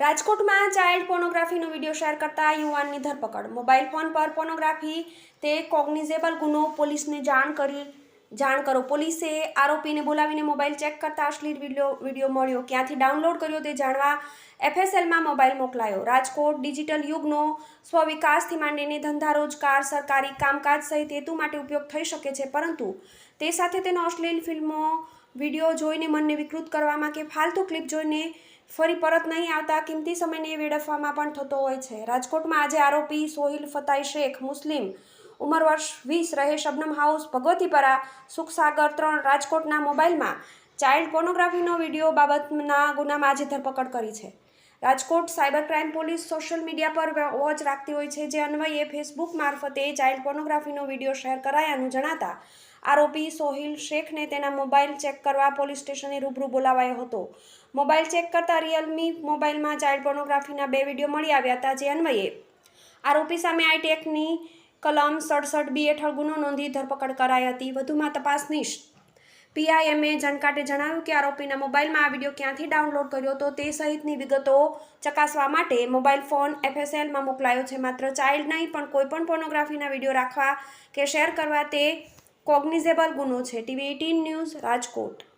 રાજકોટમાં ચાઇલ્ડ પોર્નોગ્રાફીનો video share કરતા યુવાનની ધરપકડ. મોબાઈલ ફોન પર પોર્નોગ્રાફી તે કોગ્નિઝેબલ ગુનો પોલીસને જાણ કરી, જાણ કરો. પોલીસે આરોપીને બોલાવીને મોબાઈલ ચેક કરતા અશ્લીલ વીડિયો વીડિયો મળ્યો. ક્યાંથી ડાઉનલોડ કર્યો તે જાણવા એફએસએલમાં મોબાઈલ મોકલાયો. રાજકોટ ડિજિટલ યુગનો સ્વવિકાસથી માંડીને ધંધા રોજગાર, સરકારી કામકાજ સહિત હેતુ માટે ઉપયોગ થઈ શકે છે. પરંતુ તે સાથે તેનો અશ્લીલ ફિલ્મો વીડિયો જોઈને મનને વિકૃત કરવામાં કે ફાલતુ ક્લિપ જોઈને ફરી પરત નહીં આવતા કિંમતી સમયને વેડફવામાં પણ થતો હોય છે. રાજકોટમાં આજે આરોપી સોહિલ ફતાઈ શેખ, મુસ્લિમ ઉંમર વર્ષ વીસ રહે શબનમ હાઉસ, ભગવતીપરા, સુખસાગર ત્રણ રાજકોટના મોબાઈલમાં ચાઇલ્ડ પોર્નોગ્રાફીનો વીડિયો બાબતના ગુનામાં આજે ધરપકડ કરી છે. Rajkot cyber crime police social media પર વોચ રાખતી હોય છે, જે અન્વયે ફેસબુક મારફતે ચાઇલ્ડ પોર્નોગ્રાફીનો વીડિયો શેર કરાયાનું જણાતા આરોપી સોહિલ શેખને તેના મોબાઈલ ચેક કરવા પોલીસ સ્ટેશને રૂબરૂ બોલાવાયો હતો. મોબાઈલ ચેક કરતાં રિયલમી મોબાઈલમાં ચાઇલ્ડ પોર્નોગ્રાફીના બે વીડિયો મળી આવ્યા હતા, જે અન્વયે આરોપી સામે આઈટેકની કલમ સડસઠ બી હેઠળ ગુનો નોંધી ધરપકડ કરાઈ હતી. વધુમાં તપાસનીશ પીઆઈએમએ જનકાટે જણાવ્યું કે આરોપીના મોબાઈલમાં આ વીડિયો ક્યાંથી ડાઉનલોડ કર્યો હતો તે સહિતની વિગતો ચકાસવા માટે મોબાઈલ ફોન એફએસએલમાં મોકલાયો છે. માત્ર ચાઇલ્ડ નહીં, પણ કોઈપણ પોર્નોગ્રાફીના વીડિયો રાખવા કે શેર કરવા તે કોગ્નિઝેબલ ગુનો છે. TV eighteen news Rajkot.